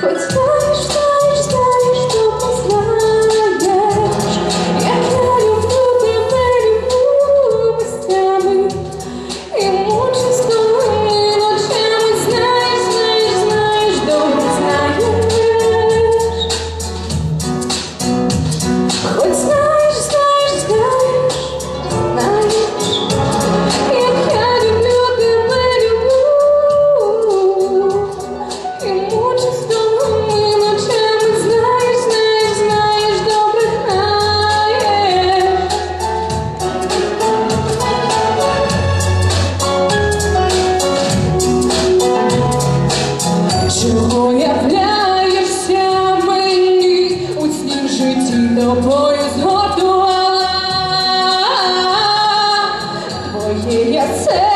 Хоть знаешь, знаешь, Твоє я серце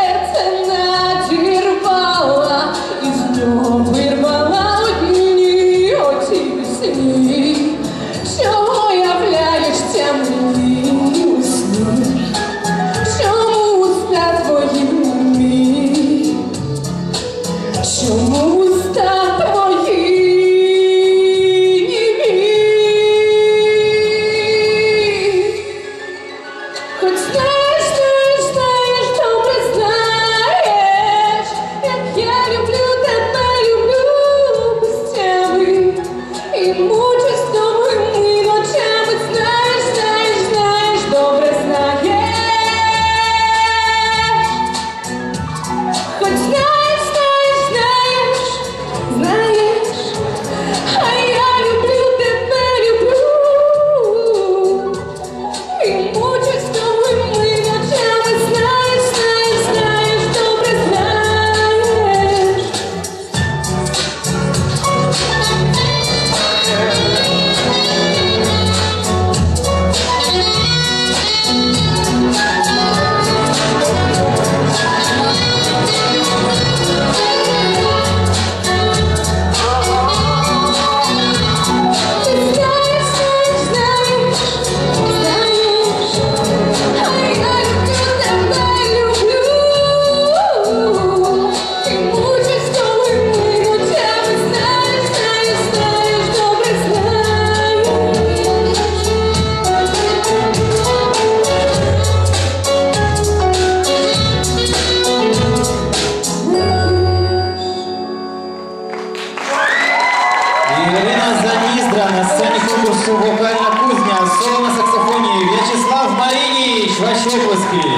«Вокальна кузня» соло на саксофоні В'ячеслав Марініч. Ваші оплески.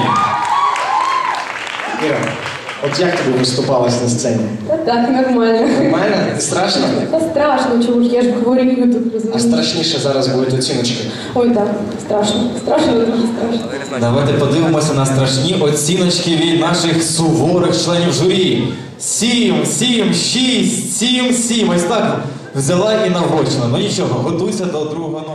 Іра, от як тобі виступалось на сцені? Та так, нормально. Нормально? Не страшно? Та страшно, чому ж я ж говорю тут А страшніше зараз будуть оціночки. Ой, так, страшно. Страшно, дуже страшно. Давайте подивимося на страшні оціночки від наших суворих членів журі. Сім, сім, шість, сім, сім. Ось так взяла і навочила. Ну нічого, готуйся до другого.